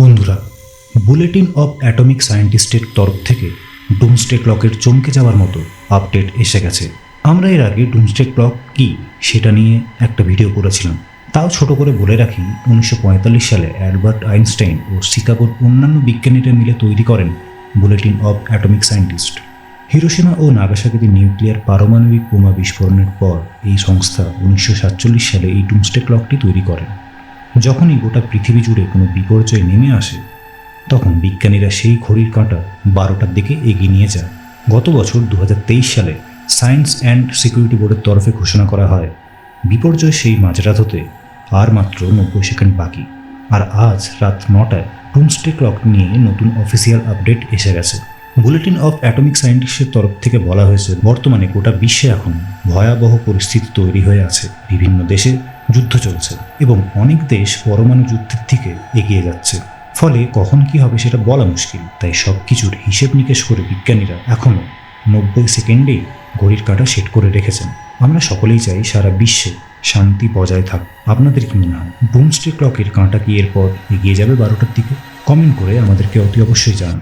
বন্ধুরা bulletin of atomic সায়েন্টিস্টের তরফ থেকে ডুমস্টে ক্লকের চমকে যাওয়ার মতো আপডেট এসে গেছে। আমরা এর আগে ডুমস্টে ক্লক কি সেটা নিয়ে একটা ভিডিও করেছিলাম। তাও ছোট করে বলে রাখি, উনিশশো পঁয়তাল্লিশ সালে অ্যালবার্ট আইনস্টাইন ও শিকাগোর অন্যান্য বিজ্ঞানীরা মিলে তৈরি করেন bulletin of atomic scientist Hiroshima ও নাগাসাকিতে নিউক্লিয়ার পারমাণবিক বোমা বিস্ফোরণের পর এই সংস্থা উনিশশো সাতচল্লিশ সালে এই ডুমস্টে ক্লকটি তৈরি করেন। যখনই গোটা পৃথিবী জুড়ে কোনো বিপর্যয় নেমে আসে, তখন বিজ্ঞানীরা সেই ঘড়ির কাঁটা বারোটার দিকে এগিয়ে নিয়ে যায়। গত বছর দু হাজার তেইশ সালে সায়েন্স অ্যান্ড সিকিউরিটি বোর্ডের তরফে ঘোষণা করা হয়, বিপর্যয় সেই মাঝরাত হতে আর মাত্র নব্বই সেকেন্ড বাকি। আর আজ রাত নটায় টুমস্টে ক্লক নিয়ে নতুন অফিসিয়াল আপডেট এসে গেছে। বুলেটিন অফ অ্যাটমিক সায়েন্টিস্টের তরফ থেকে বলা হয়েছে, বর্তমানে গোটা বিশ্বে এখন ভয়াবহ পরিস্থিতি তৈরি হয়ে আছে। বিভিন্ন দেশে যুদ্ধ চলছে এবং অনেক দেশ পরমাণু যুদ্ধের দিকে এগিয়ে যাচ্ছে। ফলে কখন কি হবে সেটা বলা মুশকিল, তাই সব কিছুর হিসেব নিকেশ করে বিজ্ঞানীরা এখনও নব্বই সেকেন্ডেই ঘড়ির কাঁটা সেট করে রেখেছেন। আমরা সকলেই চাই সারা বিশ্বে শান্তি বজায় থাক। আপনাদের কি মনে হয়, বুমস্টে ক্লকের কাঁটা কি এরপর এগিয়ে যাবে বারোটার দিকে? কমেন্ট করে আমাদেরকে অতি অবশ্যই জানান।